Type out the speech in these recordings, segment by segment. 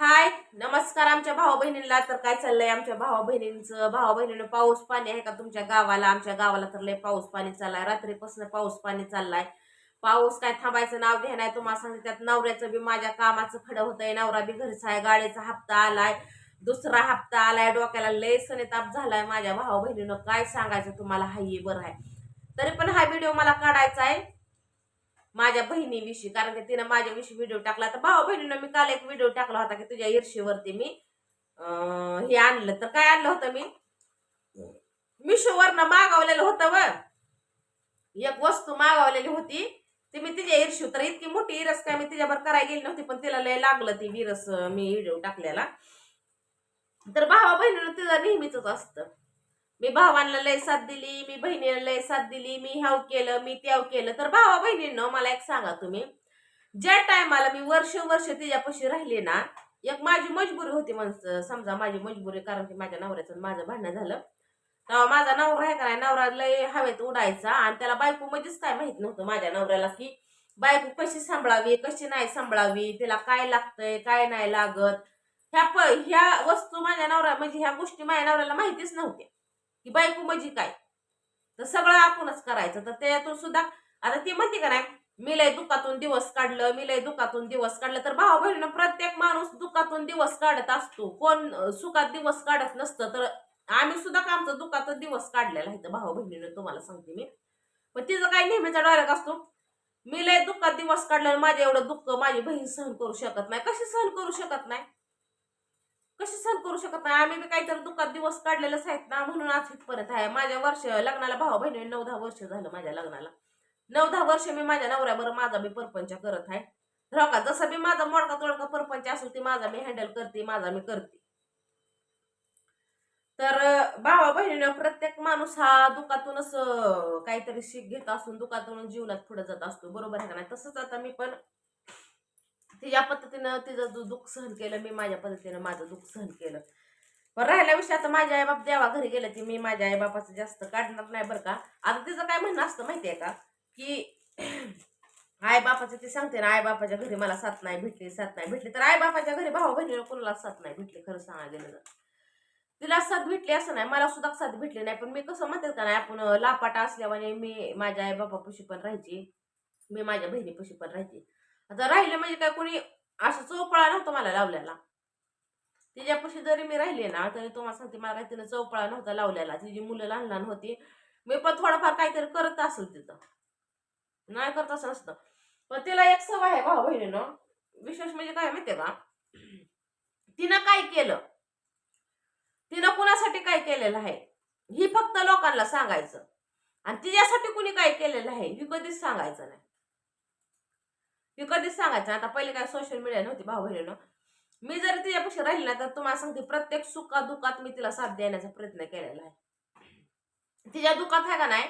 हाय नमस्कार आमच्या भाऊ बहिणींना तर काय चाललंय आमच्या भाऊ बहिणींचं भाऊ बहिणीनं पाऊस पाणी आहे का तुमच्या गावाला? आमच्या गावाला तर लय पाऊस पाणी चाललाय. रात्रीपासून पाऊस पाणी चाललाय. पाऊस काय थांबायचं नाव घ्या नाही. तुम्हाला सांगते त्यात नवऱ्याचं बी माझ्या कामाचं खडं होतंय. नवरा बी घरीच आहे गाडीचा हप्ता आलाय. दुसरा हप्ता आलाय. डोक्याला लय सने ताप झालाय माझ्या भाऊ बहिणीनं काय सांगायचं तुम्हाला? हाही बरं आहे. तरी पण हा व्हिडिओ मला काढायचा आहे. माझ्या बहिणीविषयी कारण की तिनं माझ्याविषयी व्हिडिओ टाकला. तर भाऊ बहिणीनं मी काल एक व्हिडिओ टाकला होता की तुझ्या ईर्षेवरती मी हे आणलं. तर काय आणलं होतं मी? मिशोवरनं मागवलेलं होतं व एक वस्तू मागवलेली होती. ती मी तिच्या ईर्षू तर इतकी मोठी इरस काय मी तिच्यावर करायला गेली नव्हती पण तिला लय लागलं ती विरस मी व्हिडिओ टाकलेला. तर भावा बहिणीनं तिचं नेहमीच असतं. मी भावांना लय साथ दिली मी बहिणीला लय साथ दिली मी ह्याव केलं मी त्याव केलं. तर भावा बहिणींनो मला एक सांगा तुम्ही. ज्या टायमाला मी वर्ष वर्ष तिच्यापाशी राहिले ना एक माझी मजबुरी होती माणसं समजा माझी मजबुरी कारण की माझ्या नवऱ्याचं माझं भांडण झालं. तेव्हा माझा नवरा आहे का नाही नवरा लय हवेत उडायचा आणि त्याला बायको मध्येच काय माहीत नव्हतं माझ्या नवऱ्याला की बायको कशी सांभाळावी कशी नाही सांभाळावी तिला काय लागतंय काय नाही लागत. ह्या प ह्या वस्तू माझ्या नवरा म्हणजे ह्या गोष्टी माझ्या नवऱ्याला माहितीच नव्हत्या. की बायको म्हणजे काय? तर सगळं आपणच करायचं. तर त्यातून सुद्धा आता ती म्हणते का नाही मी लय दुःखातून दिवस काढलं मी लय दुःखातून दिवस काढलं. तर भाऊ बहिणीनं प्रत्येक माणूस दुःखातून दिवस काढत असतो. कोण सुखात दिवस काढत नसतं तर आम्ही सुद्धा का आमचं दुःखाचा दिवस काढलेला आहे? तर भाऊ बहिणीनं तुम्हाला सांगते मी. पण तिचं काय नेहमीचा डायरेक्ट असतो मी लय दुःखात दिवस काढल्यावर माझे एवढं दुःख माझी बहीण सहन करू शकत नाही. कशी सहन करू शकत नाही? कशी सहन करू शकत नाही? आम्ही बी काहीतरी दुःखात दिवस काढलेलंच आहेत ना म्हणून आज इथपर्यंत आहे. माझ्या वर्ष लग्नाला भाऊ बहिणी नऊ दहा वर्ष झालं माझ्या लग्नाला. नऊ दहा वर्ष मी माझ्या नवऱ्याबरोबर माझा बी परपंच करत आहे. हो का जसं मी माझा मोडका तोडका परपंच असेल ती माझा मी हँडल करते माझा मी करते. तर भावा बहिणीनं प्रत्येक माणूस हा दुःखातूनच काहीतरी शिक घेत असून दुःखातून जीवनात पुढे जात असतो. बरोबर आहे का नाही? तसंच आता मी पण तिच्या पद्धतीनं तिचं दु- दुःख सहन केलं मी माझ्या पद्धतीनं माझं दुःख सहन केलं. पण राहिल्या विषय आता माझ्या आईबाप देवा घरी गेलं की मी माझ्या आईबापाचं जास्त काढणार नाही बरं का? आता तिचं काय म्हणणं असतं माहितीये का? की आई बापाचं सांगते ना आई बापाच्या घरी मला साथ नाही भेटली साथ नाही भेटली. तर आईबापाच्या घरी भाऊ बहिणीला कोणाला साथ नाही भेटली खरं सांगा गेलं तर. तिला साथ भेटली असं नाही मला सुद्धा साथ भेटली नाही. पण मी कसं म्हणतात का नाही आपण लापाटा असल्यामुळे मी माझ्या आई बापापाशी पण राहायची मी माझ्या बहिणीपाशी पण राहायची. आता राहिले म्हणजे काय कोणी असं चौपळा नव्हता मला लावलेला. तिच्यापाशी जरी मी राहिले ना तरी तुम्हाला सांगते मला काही तिने चौपळा नव्हता लावलेला. तिची मुलं लहान लहान होती. मी पण थोडंफार काहीतरी करत असेल तिथं. नाही करत असं नसतं. पण तिला एक सवय आहे भाऊ बहिणीनं. विशेष म्हणजे काय माहितीये का? तिनं काय केलं? तिनं कुणासाठी काय केलेलं आहे? ही फक्त लोकांना सांगायचं. आणि तिच्यासाठी कुणी काय केलेलं आहे? ही कधीच सांगायचं नाही. मी कधीच सांगायचं आता पहिले काय सोशल मीडिया नव्हती भाऊ बहिणीनं. मी जर तिच्यापेक्षा राहिली ना तर तुम्हाला सांगते प्रत्येक सुखा दुखात मी तिला साथ देण्याचा प्रयत्न केलेला आहे. तिच्या दुखात आहे का नाही?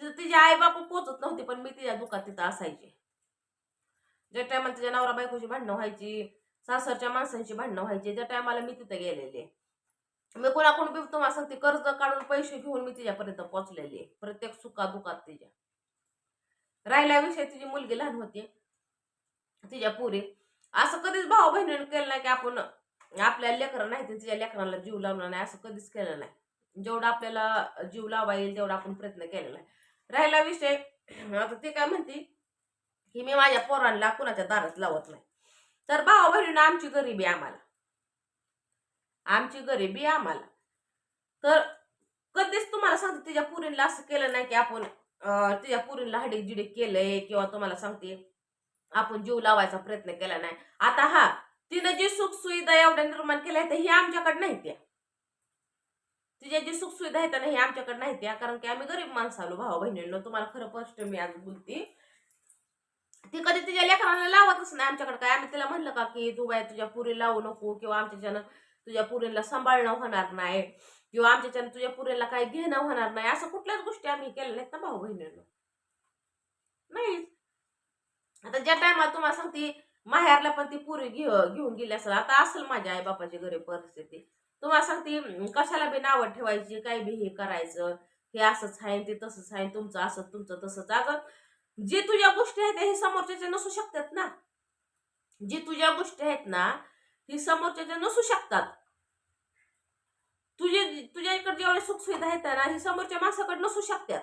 तिथं तिची आई बापू पोचत नव्हती पण मी तिच्या दुखात तिथं असायची. ज्या टायमाला तिच्या नवरा बायकोची भांडणं व्हायची सासरच्या माणसांची भांडणं व्हायची त्या टायमाला मी तिथं गेलेले. मी कोणाकडून बी तुम्हाला सांगते कर्ज काढून पैसे घेऊन मी तिच्यापर्यंत पोहोचलेली आहे प्रत्येक सुखा दुखात तिच्या. राहिल्याविषयी तिची मुलगी लहान होती. तिच्या पुरी. असं कधीच भाऊ बहिणीने केलं नाही की आपण आपल्या लेकरं नाही तर तिच्या लेकरांना जीव लावला नाही. असं कधीच केलं नाही. जेवढं आपल्याला जीव लावा येईल तेवढा आपण प्रयत्न केलेला आहे. राहिला विषय. आता ते काय म्हणते की मी माझ्या पोरांना कुणाच्या दारात लावत नाही. तर भाऊ बहिणीनं आमची गरिबी आम्हाला. आमची गरिबी आम्हाला. तर कधीच तुम्हाला सांगते तिच्या पुरीला असं केलं नाही की आपण तिच्या पुरीला हडीक जिडीक केलंय किंवा तुम्हाला सांगते आपण जीव लावायचा प्रयत्न केला नाही. आता हा तिनं जी सुख सुविधा एवढ्या निर्माण केल्या आहेत ही आमच्याकडे नाही त्या. तिच्या जी सुख सुविधा आहेत ना ही आमच्याकडे नाही त्या. कारण की आम्ही गरीब माणसं आलो भाऊ बहिणींनो तुम्हाला खरं स्पष्ट मी आज बोलते. ती कधी तिच्या लेकरांना लावतच नाही आमच्याकडे काय. आम्ही तिला म्हणलं का की तू बाय तुझ्या पुरी लावू नको किंवा आमच्याच्यानं तुझ्या पुरीला सांभाळणं होणार नाही किंवा आमच्याच्यानं तुझ्या पुरीला काही घेणं होणार नाही. असं कुठल्याच गोष्टी आम्ही केल्या नाहीत ना भाऊ बहिणींनो नाही आता ज्या टायमाला तुम्हाला सांगते माहेरला पण ती पुरी घेऊन गेली असेल. आता असेल माझ्या आई बापाची घरी परिस्थिती. तुम्हाला सांगते कशाला बी नावं ठेवायची काय बी हे करायचं हे असंच आहे ते तसंच आहे तुमचं असं तुमचं तसंच. अगं जे तुझ्या गोष्टी आहेत हे समोरच्याच्या नसू शकतात ना. जे तुझ्या गोष्टी आहेत ना ही समोरच्याच्या नसू शकतात. तुझे तुझ्याकडे जेवढ्या सुखसुविधा आहेत ना ही समोरच्या माणसाकडे नसू शकतात.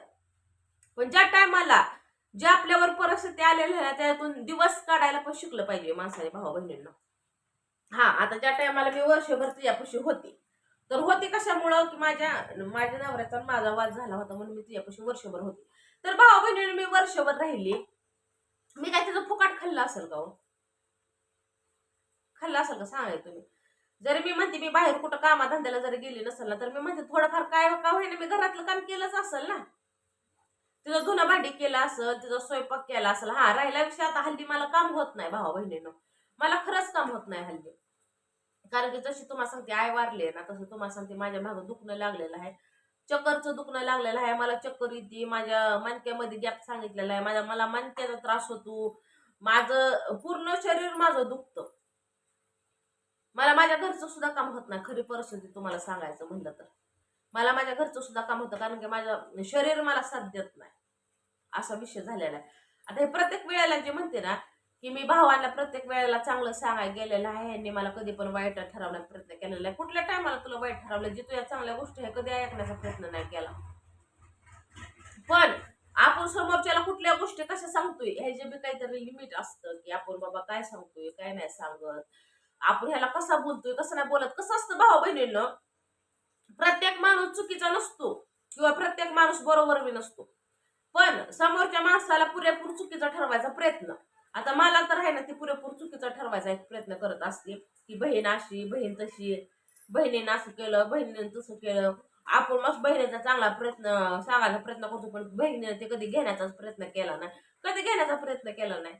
पण ज्या टायमाला ज्या आपल्यावर परिस्थिती आलेल्या आहे त्यातून दिवस काढायला पण शिकलं पाहिजे माणसाने भाऊ बहिणींना. हा आता ज्या टायमाला मी वर्षभर तुझ्यापाशी होती तर होती कशामुळं की माझ्या माझ्या नवऱ्याचा माझा वाद झाला होता म्हणून मी तुझ्यापाशी वर्षभर होती. तर भाऊ बहिणीने मी वर्षभर राहिली. मी काय तिचा फुकाट खाल्ला असेल का हो? खाल्ला असेल का? सांगाय तुम्ही. जरी मी म्हणते मी बाहेर कुठं कामाधंद्याला जरी गेली नसेल ना तर मी म्हणते थोडंफार काय का होईना मी घरातलं काम केलंच असेल ना. तिचा धुणं भांडी केलं असेल तिचा स्वयंपाक केला असेल हा राहिला विषय. आता हल्ली मला काम होत नाही भावा बहिणीनं. मला खरंच काम होत नाही हल्ली. कारण की जशी तुम्हाला सांगते आय वारले ना तसं तुम्हाला सांगते माझ्या मागं दुखणं लागलेलं आहे. चक्करचं दुखणं लागलेलं आहे. मला चक्कर येते. माझ्या मणक्यामध्ये गॅप सांगितलेला आहे. माझ्या मला मणक्याचा त्रास होतो. माझं पूर्ण शरीर माझं दुखतं. मला माझ्या घरचं सुद्धा काम होत नाही. खरी परिस्थिती तुम्हाला सांगायचं म्हणलं तर. मला माझ्या घरचं सुद्धा काम होतं कारण की माझं शरीर मला साथ देत नाही. असा विषय झालेला आहे. आता हे प्रत्येक वेळेला जे म्हणते ना की मी भावाला प्रत्येक वेळेला चांगलं सांगायला गेलेलं आहे यांनी मला कधी पण वाईट ठरवण्याचा प्रयत्न केलेला आहे. कुठल्या टायमाला तुला वाईट ठरवलं? जे तुझ्या चांगल्या गोष्टी आहे कधी ऐकण्याचा प्रयत्न नाही केला. पण आपण समोरच्याला कुठल्या गोष्टी कशा सांगतोय ह्याचे बी काहीतरी लिमिट असतं की आपण बाबा काय सांगतोय काय नाही सांगत. आपण ह्याला कसा बोलतोय कसं नाही बोलत कसं असतं भाऊ बहिणीनं प्रत्येक माणूस चुकीचा नसतो किंवा प्रत्येक माणूस बरोबर बी नसतो. पण समोरच्या माणसाला पुरेपूर चुकीचा ठरवायचा प्रयत्न. आता मला तर आहे ना ती पुरेपूर चुकीचा ठरवायचा एक प्रयत्न करत असते की बहीण अशी बहीण तशी बहिणीनं असं केलं बहिणीनं तसं केलं. आपण मग बहिणीचा चांगला प्रयत्न सांगायचा प्रयत्न करतो पण बहिणीने ते कधी घेण्याचाच प्रयत्न केला नाही. कधी घेण्याचा प्रयत्न केला नाही.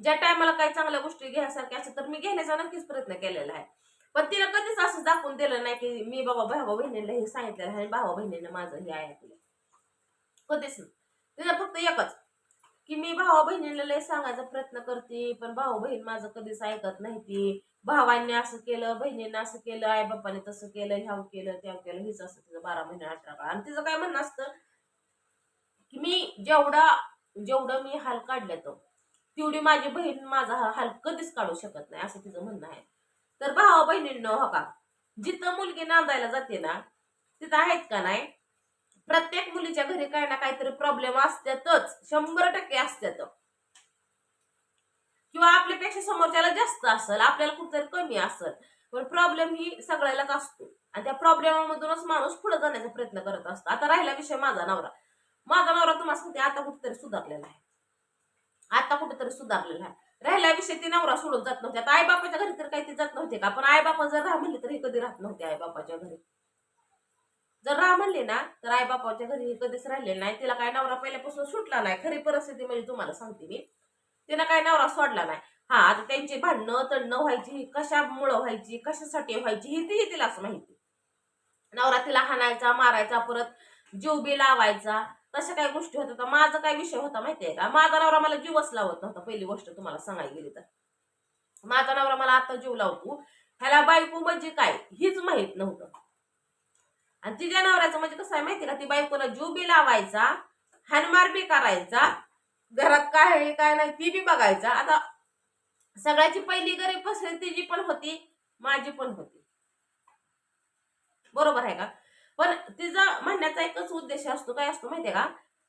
ज्या टायमाला काही चांगल्या गोष्टी घेण्यासारख्या असतात तर मी घेण्याचा नक्कीच प्रयत्न केलेला आहे. पण तिला कधीच असं दाखवून दिलं नाही की मी बाबा भावा बहिणीला हे सांगितलेलं आहे आणि भावा बहिणींना माझं हे आहे तुला कधीच नाही. तिला फक्त एकच की मी भावा बहिणीला लय सांगायचा प्रयत्न करते पण भाऊ बहीण माझं कधीच ऐकत नाही ती. भावांनी असं केलं बहिणीने असं केलं आई बाप्पाने तसं केलं ह्याव केलं त्या केलं हेच असं तिचं बारा महिने अठरा काळ आणि तिचं काय म्हणणं असतं की मी जेवढा जेवढं मी हाल काढलं तो तेवढी माझी बहीण माझा हाल कधीच काढू शकत नाही असं तिचं म्हणणं आहे. तर भावा बहिणींनो हो का? जिथं मुलगी नांदायला जाते ना तिथं आहेत का नाही? प्रत्येक मुलीच्या घरी काही ना काहीतरी प्रॉब्लेम असतातच. शंभर टक्के असतात. किंवा आपल्यापेक्षा समोरच्याला जास्त असेल आपल्याला कुठेतरी कमी असेल. पण प्रॉब्लेम ही सगळ्यालाच असतो. आणि त्या प्रॉब्लेमामधूनच माणूस पुढे जाण्याचा प्रयत्न करत असतो. आता राहिला विषय माझा नवरा. माझा नवरा तुम्हाला सांगते आता कुठेतरी सुधारलेला आहे. आता कुठेतरी सुधारलेला आहे. राहिला विषय ती नवरा सोडून जात नव्हते. आता आईबापाच्या घरी तर काही ते जात नव्हते का? पण आईबापा जर राह म्हणले तर हे कधी राहत नव्हते आई बापाच्या घरी. जर राह म्हणले ना तर आईबापाच्या घरी हे कधीच राहिले नाही. तिला काय नवरा पहिल्यापासून सुटला नाही. खरी परिस्थिती म्हणजे तुम्हाला सांगते मी. तिला काय नवरा सोडला नाही. हा आता त्यांची भांडणं तंडणं व्हायची कशामुळं व्हायची कशासाठी व्हायची ही ती तिलाच माहिती. नवरा तिला हाणायचा मारायचा परत जीव बी लावायचा. तशा काही गोष्टी होत्या. तर माझा काय विषय होता माहितीये का? माझा नवरा मला जीवच लावत नव्हता पहिली गोष्ट तुम्हाला सांगायला गेली तर. माझा नवरा मला आता जीव लावतो. ह्याला बायको म्हणजे काय? हीच माहीत नव्हतं. आणि तिच्या नवऱ्याचं म्हणजे कसं आहे माहिती का? ती बायकोला जीव बी लावायचा हानमार बी करायचा घरात काय आहे काय नाही ती बी बघायचा. आता सगळ्याची पहिली गरीब फसली तिची पण होती माझी पण होती. बरोबर आहे का? पण तिचा म्हणण्याचा एकच उद्देश असतो काय असतो माहितीये का?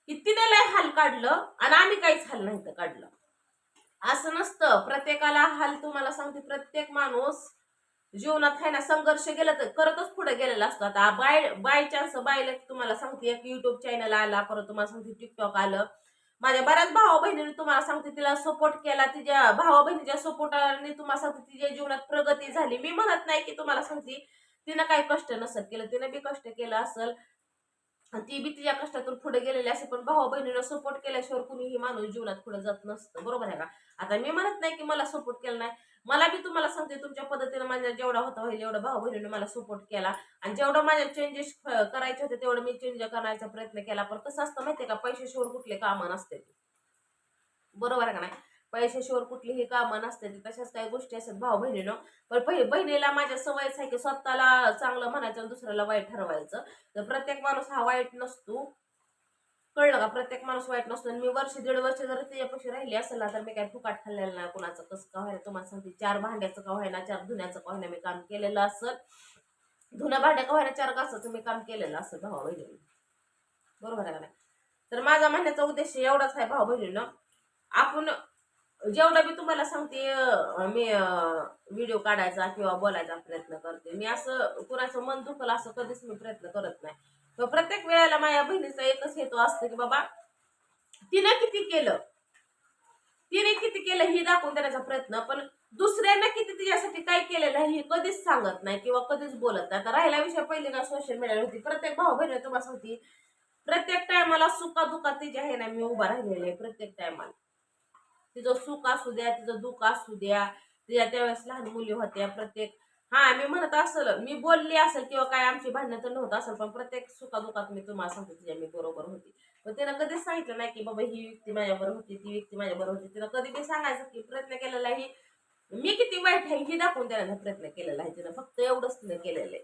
की तिने लय हाल काढलं आणि आम्ही काहीच हाल नाही तर काढलं. असं नसतं. प्रत्येकाला हाल तुम्हाला सांगते प्रत्येक माणूस जीवनात आहे ना संघर्ष गेला तर करतच पुढे गेलेला असतो. आता बाय बाय चान्स बायला तुम्हाला सांगते एक युट्यूब चॅनल आला परत तुम्हाला सांगते टिकटॉक आलं. माझ्या बऱ्याच भावा बहिणीने तुम्हाला सांगते तिला सपोर्ट केला तिच्या भावा बहिणीच्या सपोर्टाने तुम्हाला सांगते तिच्या जीवनात प्रगती झाली. मी म्हणत नाही की तुम्हाला सांगते तिनं काही कष्ट नसत केलं तिनं बी कष्ट केलं असेल. ती बी तिच्या कष्टातून पुढे गेलेली असेल पण भाऊ बहिणीनं सपोर्ट केल्याशिवाय कुणीही माणूस जीवनात पुढे जात नसतं. बरोबर आहे का? आता मी म्हणत नाही की मला सपोर्ट केला नाही. मला बी तुम्हाला सांगते तुमच्या पद्धतीनं माझ्या जेवढा होता होईल एवढा भाऊ बहिणीने मला सपोर्ट केला. आणि जेवढं माझ्या चेंजेस करायचे होते तेवढं मी चेंज करण्याचा प्रयत्न केला. पण कसं असतं माहितीये का? पैशाशिवर कुठले कामं नसते. बरोबर आहे का नाही? पैशाशिवर कुठलीही कामं नसते तशाच काही गोष्टी असतात भाऊ बहिणीनं. पण बहिणीला माझ्या सवयच आहे की स्वतःला चांगलं म्हणायचं आणि दुसऱ्याला वाईट ठरवायचं. तर प्रत्येक माणूस हा वाईट नसतो. कळलं का? प्रत्येक माणूस वाईट नसतो. आणि मी वर्ष दीड वर्ष जर त्याच्यापाशी राहिली असेल ना तर मी काय फुकाट खाल्लेलं नाही कुणाचं. कसं का व्हायला तुम्हाला सांगते चार भांड्याचं का व्हायना चार धुण्याचं का व्हायला मी काम केलेलं असेल? धुण्या भांड्या का व्हायला चार घासाचं मी काम केलेलं असेल भावा बहिणी बरोबर आहे का नाही? तर माझा म्हणण्याचा उद्देश एवढाच आहे भाऊ बहिणीनं. आपण जेवढं मी तुम्हाला सांगते मी व्हिडिओ काढायचा किंवा बोलायचा प्रयत्न करते. मी असं कुणाचं मन दुखल असं कधीच मी प्रयत्न करत नाही. प्रत्येक वेळेला माझ्या बहिणीचा एकच हेतू असतो की बाबा तिनं किती केलं? तिने किती केलं हे दाखवून देण्याचा प्रयत्न. पण दुसऱ्यांना किती तिच्यासाठी काय केलेलं आहे हे कधीच सांगत नाही किंवा कधीच बोलत नाही. आता राहिला विषय पहिले ना सोशल मीडियावर होती प्रत्येक भाऊ बहिणी तुम्हाला सांगते प्रत्येक टायमाला सुखा दुखात तिच्या आहे ना मी उभा राहिलेले आहे प्रत्येक टायमाला तिचं सुख असू द्या तिचं दुःख असू द्या तिच्या त्यावेळेस लहान मुली होत्या प्रत्येक हा मी म्हणत असल मी बोलली असेल किंवा काय आमची भांडणं तर नव्हतं असेल पण प्रत्येक सुखादुखात मी तुम्हाला सांगते तिच्या मी बरोबर होती. पण तिनं कधीच सांगितलं नाही की बाबा ही व्यक्ती माझ्याबरोबर होती ती व्यक्ती माझ्याबरोबर होती. तिनं कधी बी सांगायचं की प्रयत्न केलेला आहे. मी किती वाईट आहे ही दाखवून देण्याचा प्रयत्न केलेला आहे तिनं फक्त एवढंच तिनं केलेलं आहे.